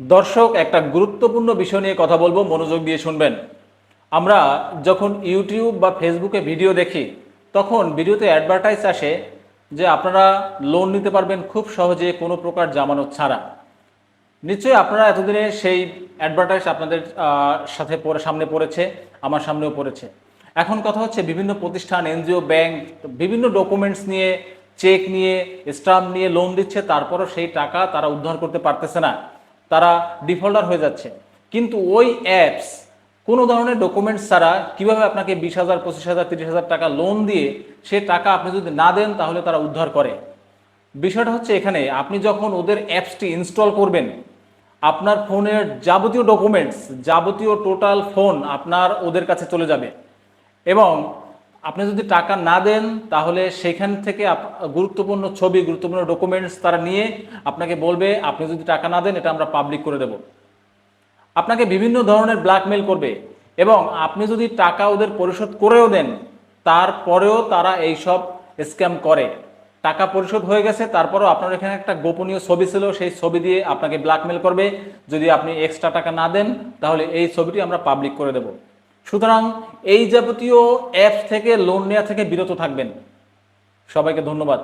দর্শক, একটা গুরুত্বপূর্ণ বিষয় নিয়ে কথা বলব, মনোযোগ দিয়ে শুনবেন। আমরা যখন ইউটিউব বা ফেসবুকে ভিডিও দেখি, তখন ভিডিওতে অ্যাডভার্টাইজ আসে যে আপনারা লোন নিতে পারবেন খুব সহজে, কোনো প্রকার জামানত ছাড়া। নিশ্চয়ই আপনারা এতদিনে সেই অ্যাডভার্টাইজ আপনাদের সাথে পড়ে সামনে পড়েছে, আমার সামনেও পড়েছে। এখন কথা হচ্ছে বিভিন্ন প্রতিষ্ঠান, এনজিও, ব্যাংক, বিভিন্ন ডকুমেন্টস নিয়ে চেক নিয়ে স্টাম্প নিয়ে লোন দিচ্ছে, তারপরও সেই টাকা তারা উদ্ধার করতে পারতেছে না। তারা ডিফল্টার হয়ে যাচ্ছে। কিন্তু ওই অ্যাপস কোনো ধরনের ডকুমেন্টস ছাড়া কীভাবে আপনাকে বিশ হাজার, পঁচিশ হাজার, তিরিশ হাজার টাকা লোন দিয়ে সে টাকা আপনি যদি না দেন তাহলে তারা উদ্ধার করে। বিষয়টা হচ্ছে এখানে আপনি যখন ওদের অ্যাপসটি ইনস্টল করবেন, আপনার ফোনের যাবতীয় ডকুমেন্টস যাবতীয় টোটাল ফোন আপনার ওদের কাছে চলে যাবে। এবং আপনি যদি টাকা না দেন, তাহলে সেখান থেকে গুরুত্বপূর্ণ ছবি, গুরুত্বপূর্ণ ডকুমেন্টস তারা নিয়ে আপনাকে বলবে, আপনি যদি টাকা না দেন, এটা আমরা পাবলিক করে দেব। আপনাকে বিভিন্ন ধরনের ব্ল্যাকমেল করবে এবং আপনি যদি টাকা ওদের পরিশোধ করেও দেন, তারপরেও তারা এইসব স্ক্যাম করে। টাকা পরিশোধ হয়ে গেছে, তারপরেও আপনার এখানে একটা গোপনীয় ছবি ছিল, সেই ছবি দিয়ে আপনাকে ব্ল্যাকমেল করবে। যদি আপনি এক্সট্রা টাকা না দেন, তাহলে এই ছবিটি আমরা পাবলিক করে দেব। সুতরাং এই যাবতীয় অ্যাপস থেকে লোন নেওয়া থেকে বিরত থাকবেন। সবাইকে ধন্যবাদ।